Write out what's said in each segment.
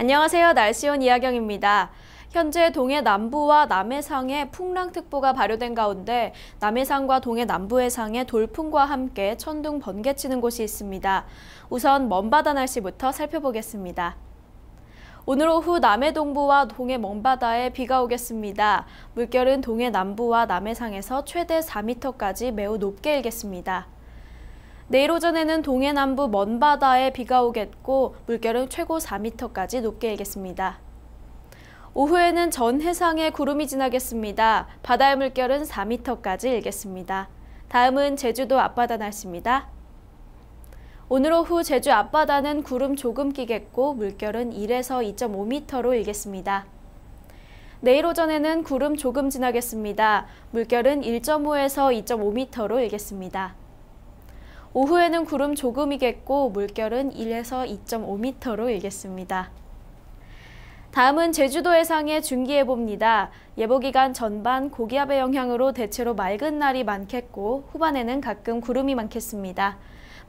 안녕하세요. 날씨온 이하경입니다. 현재 동해 남부와 남해상에 풍랑특보가 발효된 가운데 남해상과 동해 남부해상에 돌풍과 함께 천둥 번개 치는 곳이 있습니다. 우선 먼바다 날씨부터 살펴보겠습니다. 오늘 오후 남해 동부와 동해 먼바다에 비가 오겠습니다. 물결은 동해 남부와 남해상에서 최대 4m까지 매우 높게 일겠습니다. 내일 오전에는 동해 남부 먼 바다에 비가 오겠고 물결은 최고 4m까지 높게 일겠습니다. 오후에는 전 해상에 구름이 지나겠습니다. 바다의 물결은 4m까지 일겠습니다. 다음은 제주도 앞바다 날씨입니다. 오늘 오후 제주 앞바다는 구름 조금 끼겠고 물결은 1에서 2.5m로 일겠습니다. 내일 오전에는 구름 조금 지나겠습니다. 물결은 1.5에서 2.5m로 일겠습니다. 오후에는 구름 조금이겠고 물결은 1에서 2.5m로 일겠습니다. 다음은 제주도 해상의 중기예보입니다. 예보기간 전반 고기압의 영향으로 대체로 맑은 날이 많겠고 후반에는 가끔 구름이 많겠습니다.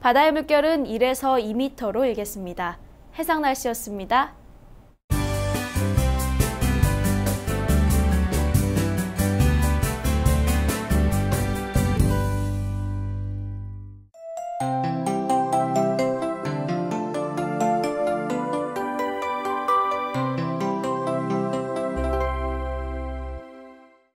바다의 물결은 1에서 2m로 일겠습니다. 해상 날씨였습니다.